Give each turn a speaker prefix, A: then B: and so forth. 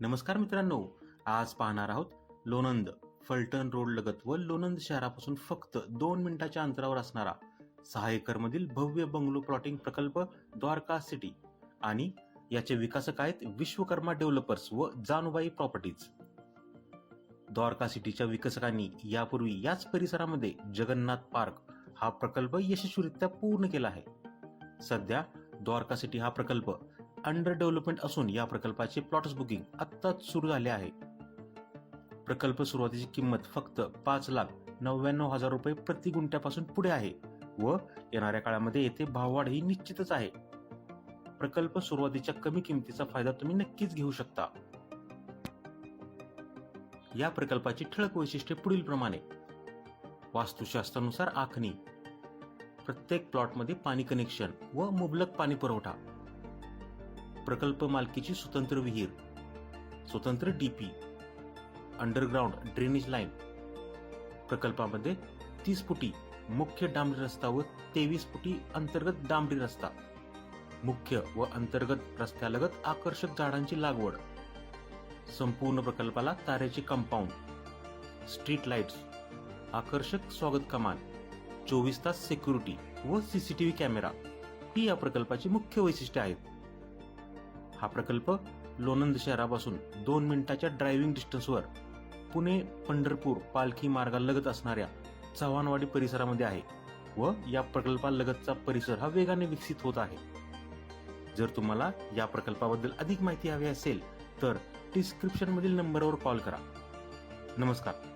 A: नमस्कार मित्रांनो आज पाहणार आहोत लोणंद फलटण रोड लगत व लोणंद शहरापासून फक्त दोन मिनिटाच्या अंतरावर असणारा सहा एकर मधील भव्य बंगलो प्लॉटिंग प्रकल्प द्वारका सिटी आणि याचे विकासक आहेत विश्वकर्मा डेव्हलपर्स व जानुबाई प्रॉपर्टीज. द्वारका सिटीच्या विकसकांनी यापूर्वी याच परिसरामध्ये जगन्नाथ पार्क हा प्रकल्प यशस्वीरित्या पूर्ण केला आहे. सध्या द्वारका सिटी हा प्रकल्प अंडर डेव्हलपमेंट असून या प्रकल्पाचे प्लॉट्स बुकिंग आत्ताच सुरू झाले आहे. प्रकल्प सुरुवातीची किंमत फक्त पाच लाख नव्याण्णव हजार रुपये प्रति गुंठ्यापासून पुढे आहे व येणाऱ्या काळामध्ये येथे भाववाढ ही निश्चितच आहे. प्रकल्प सुरुवातीच्या कमी किमतीचा फायदा तुम्ही नक्कीच घेऊ शकता. या प्रकल्पाची ठळक वैशिष्ट्ये पुढील प्रमाणे. वास्तुशास्त्रानुसार आखणी. प्रत्येक प्लॉटमध्ये पाणी कनेक्शन व मुबलक पाणी पुरवठा. प्रकल्प मालकीची स्वतंत्र विहीर स्वतंत्र डीपी अंडरग्राउंड ड्रेनेज लाईन प्रकल्पामध्ये तीस फुटी मुख्य डांबरी रस्ता व तेवीस फुटी अंतर्गत डांबरी रस्ता. मुख्य व अंतर्गत रस्त्यालगत आकर्षक झाडांची लागवड. संपूर्ण प्रकल्पाला ताऱ्याचे कंपाऊंड स्ट्रीट लाईट्स आकर्षक स्वागत कमान चोवीस तास सिक्युरिटी व सीसीटीव्ही कॅमेरा ही या प्रकल्पाची मुख्य वैशिष्ट्ये आहेत. हा प्रकल्प लोणंद शहरापासून दोन मिनिटाच्या ड्रायव्हिंग डिस्टन्सवर पुणे पंढरपूर पालखी मार्गालगत असणाऱ्या चव्हाणवाडी परिसरामध्ये आहे व या प्रकल्पालगतचा परिसर हा वेगाने विकसित होत आहे. जर तुम्हाला या प्रकल्पाबद्दल अधिक माहिती हवी असेल तर डिस्क्रिप्शन मधील नंबरवर कॉल करा. नमस्कार.